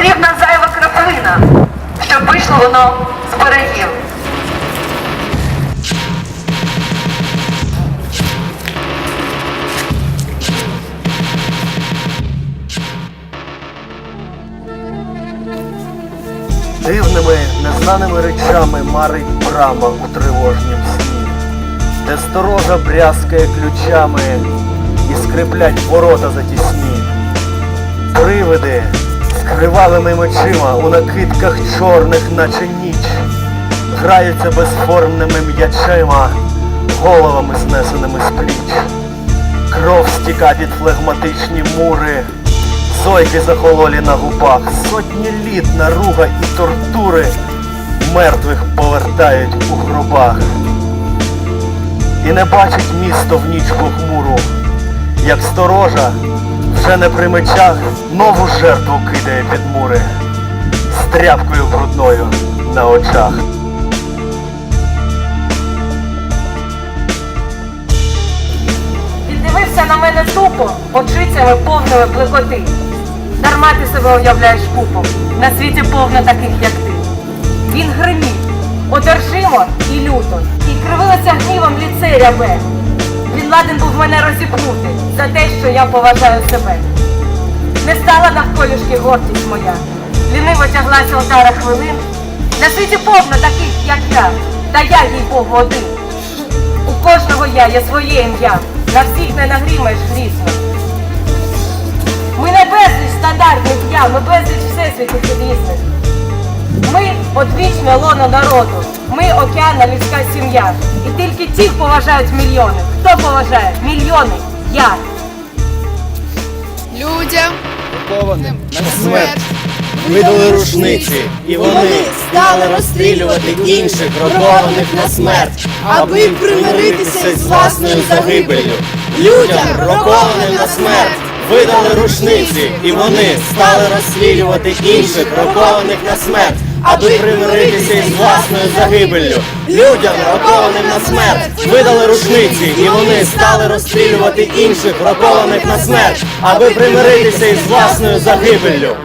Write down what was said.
потрібна зайва краплина, щоб вийшло воно з берегів. Дивними, незнаними речами марить брама у тривожнім сні, де сторожа брязкає ключами і скриплять ворота затісні. Привиди кривавими мечима у накидках чорних, наче ніч, граються безформними м'ячима, головами знесеними з пліч. Кров стіка під флегматичні мури, Зойки захололі на губах, сотні літ наруга і тортури мертвих повертають у гробах. І не бачить місто в ніч похмуру, як сторожа вже не при мечах нову жертву кидає під мури з тряпкою брудною на очах. Він дивився на мене тупо, очицями повними плекоти. Дарма ти себе уявляєш пупом, на світі повно таких, як ти. Він гримів, одержимо і люто, і кривилося гнівом ліце рябе. Ладен був мене розіпнути за те, що я поважаю себе. Не стала навколішки гордість моя, ліниво тяглася отара хвилин. На світі повно таких, як я, та я їй Богу один. У кожного я є своє ім'я, на всіх не нагрімаєш грізно. Ми не безліч стандартних я, ми безліч всесвітів підрізних. Ми одвічне лоно народу, ми океана людська сім'я. І тільки тих поважають мільйони. Хто поважає? Мільйони. Я. Людям Кованим на смерть видали рушниці, і вони стали розстрілювати інших, рокованих на смерть, аби примиритися з власною загибеллю. Людям, рокованим на смерть, видали рушниці, і вони стали розстрілювати інших, рокованих на смерть. Аби примиритися із власною загибеллю, людям, рокованим на смерть, видали рушниці, і вони стали розстрілювати інших, рокованих на смерть, аби примиритися із власною загибеллю.